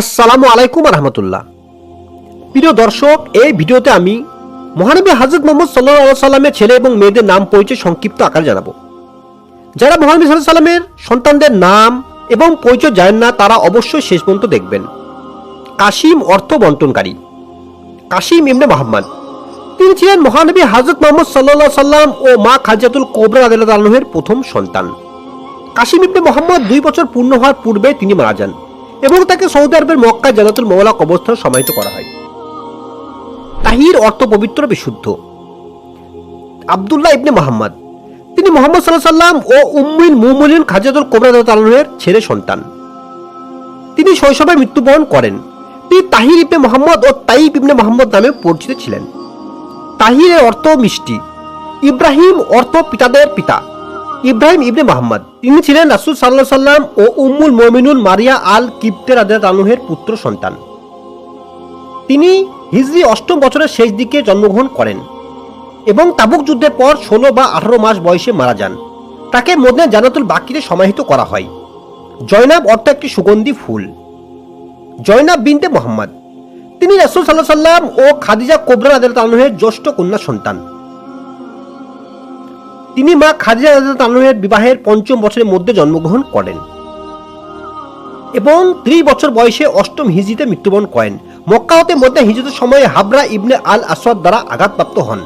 আসসালামু আলাইকুম রহমতুল্লাহ। প্রিয় দর্শক, এই ভিডিওতে আমি মহানবী হাজরত মোহাম্মদ সাল্লাহ সাল্লামের ছেলে এবং মেয়েদের নাম, পরিচয়, সংক্ষিপ্ত আকারে জানাব। যারা মহানবী সাল্লাহ সাল্লামের সন্তানদের নাম এবং পরিচয় জানেন না, তারা অবশ্যই শেষ পর্যন্ত দেখবেন। কাশিম অর্থ বন্টনকারী। কাশিম ইবনে মোহাম্মদ। তিনি ছিলেন মহানবী হাজরত মোহাম্মদ সাল্লাহ সাল্লাম ও মা খাজাতুল কোবরা আদালত আলহের প্রথম সন্তান। কাশিম ইবনে মোহাম্মদ দুই বছর পূর্ণ হওয়ার পূর্বে তিনি মারা যান। এবং তাকে সৌদি আরবের মক্কা জানাতুল মৌলা কবরস্থানে সমাহিত করা হয়। তাহির অর্থ পবিত্র বিশুদ্ধ। আবদুল্লাহ ইবনে মোহাম্মদ, তিনি মোহাম্মদ সাল্লাহ সাল্লাম ও উম্মিন মুমুলিন খাজাতুল কোবরা তালনের ছেলে সন্তান। তিনি শৈশবে মৃত্যুবরণ করেন। তিনি তাহির ইবনে মোহাম্মদ ও তাইব ইবনে মোহাম্মদ নামে পরিচিত ছিলেন। তাহিরের অর্থ মিষ্টি। ইব্রাহিম অর্থ পিতাদের পিতা। ইব্রাহিম ইবনে মোহাম্মদ তিনি ছিলেন রাসুল সাল্লাহ সাল্লাম ও উম্মুল মমিনুল মারিয়া আল কিপ্তের আদাত আনুহের পুত্র সন্তান। তিনি হিজরি অষ্টম বছরের শেষ দিকে জন্মগ্রহণ করেন এবং তাবুক যুদ্ধের পর ষোলো বা আঠারো মাস বয়সে মারা যান। তাকে মদিনা জানাতুল বাকিতে সমাহিত করা হয়। জয়নাব অর্থ একটি সুগন্ধি ফুল। জয়নাব বিনতে মোহাম্মদ। তিনি রাসুল সাল্লাহ সাল্লাম ও খাদিজা কোবরা আদালত আনুহের জ্যেষ্ঠ কন্যা সন্তান। তিনি মা খাদিজা আনুহের বিবাহের পঞ্চম বছরের মধ্যে জন্মগ্রহণ করেন এবং ত্রিশ বছর বয়সে অষ্টম হিজরিতে মৃত্যুবরণ করেন। মক্কা হতে মধ্যে হিজরতের সময়ে হাবরা ইবনে আল আসওয়াদ দ্বারা আঘাতপ্রাপ্ত হন।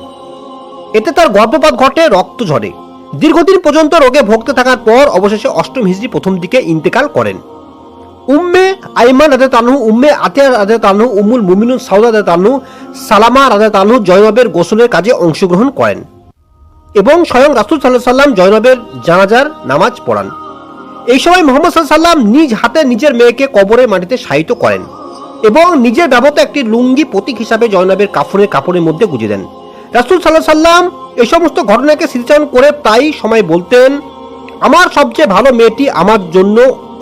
এতে তার গর্ভপাত ঘটে, রক্ত ঝরে। দীর্ঘদিন পর্যন্ত রোগে ভুগতে থাকার পর অবশেষে অষ্টম হিজরি প্রথম দিকে ইন্তেকাল করেন। উম্মে আইমান রাজা তানহু উম্মে আতিয়া রাজা তানহু উমুল মুমিনুন সাউদা রাজা তানহু সালামা রাজা তানহু জয়নবের গোসলের কাজে অংশগ্রহণ করেন। এবং স্বয়ং রাসুল সাল্লাহ সাল্লাম জয়নবের জানাজার নামাজ পড়ান। এই সময় মোহাম্মদ সাল্লাম নিজ হাতে নিজের মেয়েকে কবরে মাটিতে শায়িত করেন এবং নিজের ব্যবহৃত একটি লুঙ্গি প্রতীক হিসাবে জয়নবের কাফনের কাপড়ের মধ্যে গুঁজে দেন। রাসুল সাল্লাহ সাল্লাম এই সমস্ত ঘটনাকে স্মৃতিচারণ করে প্রায় সময় বলতেন, আমার সবচেয়ে ভালো মেয়েটি আমার জন্য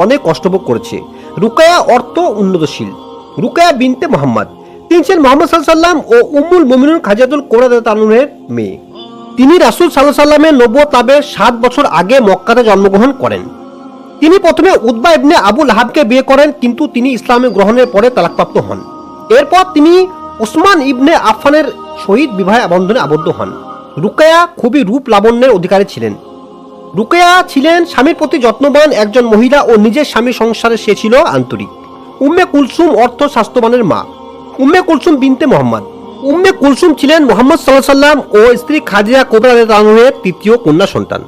অনেক কষ্টভোগ করেছে। রুকায়া অর্থ উন্নতশীল। রুকায়া বিনতে মোহাম্মদ। তিনি ছিলেন মোহাম্মদ সাল্লাম ও উম্মুল মুমিনুল কোরআ তানুনের মেয়ে। তিনি রাসুল সাল্লাহ সাল্লামের নব্বত লাভের সাত বছর আগে মক্কাতে জন্মগ্রহণ করেন। তিনি প্রথমে উদ্বা ইবনে আবু লাহাবকে বিয়ে করেন, কিন্তু তিনি ইসলামে গ্রহণের পরে তালাকপ্রাপ্ত হন। এরপর তিনি উসমান ইবনে আফফানের শহীদ বিবাহ বন্ধনে আবদ্ধ হন। রুকায়া খুবই রূপ লাবণ্যের অধিকারী ছিলেন। রুকেয়া ছিলেন স্বামীর প্রতি যত্নবান একজন মহিলা ও নিজের স্বামীর সংসারে সে ছিল আন্তরিক। উম্মে কুলসুম অর্থ স্বাস্থ্যবানের মা। উম্মে কুলসুম বিনতে মোহাম্মদ। উম্মে কুলসুম ছিলেন মোহাম্মদ সাল্লাহ সাল্লাম ও স্ত্রী খাদিজা কোবরা তানুহের তৃতীয় কন্যা সন্তান।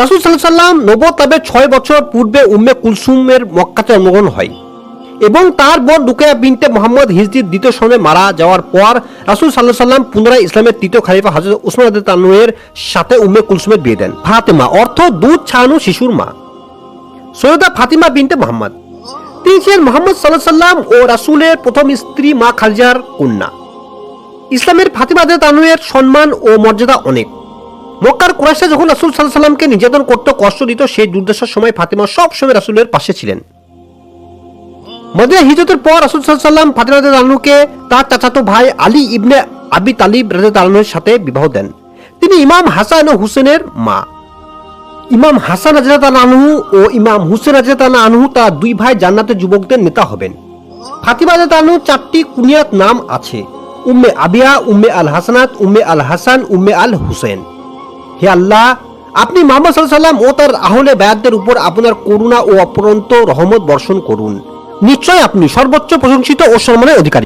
রাসুল সাল্লাহ সাল্লাম নবত তাবে ছয় বছর পূর্বে উম্মে কুলসুমের মক্কাতে জন্মগ্রহণ হয় এবং তার বোন রুকেয়া বিনতে মোহাম্মদ হিজরির দ্বিতীয় সময় মারা যাওয়ার পর রাসুল সাল্লাহ সাল্লাম পুনরায় ইসলামের তৃতীয় খালিফা হজরত উসমান আদ তানুয়ের সাথে উম্মে কুলসুমের বিয়ে দেন। ফাতেমা অর্থ দুধ ছাড়ানো শিশুর মা। সৈয়দা ফাতিমা বিনতে মোহাম্মদ। তিনি ছিলেন মোহাম্মদ সাল্লাহ সাল্লাম ও রাসুলের প্রথম স্ত্রী মা খালজার কন্যা। ইসলামের ফাতিমা আদ তানুয়ের সম্মান ও মর্যাদা অনেক। মক্কার কুরাইশা যখন রাসুল সাল্লাহ সাল্লামকে নির্যাতন করতে কষ্ট দিত, সেই দুর্দশার সময় ফাতিমা সব সময় রাসুলের পাশে ছিলেন। মদিনা হিজরতের পর রাসুল সাল্লাম ফাতিমা রানুকে তার চাচাতো ভাই আলী ইবনে আবি তালিব রাজা রাজের সাথে বিবাহ দেন। তিনি ইমাম হাসান ও হুসেনের মা। ইমাম হাসান রাজাত আনহু ও ইমাম হুসেন রাজাত আনহু তার দুই ভাই জান্নাতের যুবকদের নেতা হবেন। ফাতিমা আনহু চারটি কুনিয়াত নাম আছে। উম্মে আবিয়া, উম্মে আল হাসানাত উম্মে আল হাসান উম্মে আল হুসেন হে আল্লাহ, আপনি মোহাম্মদ সাল্লাম ও তার আহলে বায়াতদের উপর আপনার করুণা ও অপরন্ত রহমত বর্ষণ করুন। নিশ্চয় আপনি সর্বোচ্চ প্রশংসিত ও সম্মানের অধিকারী।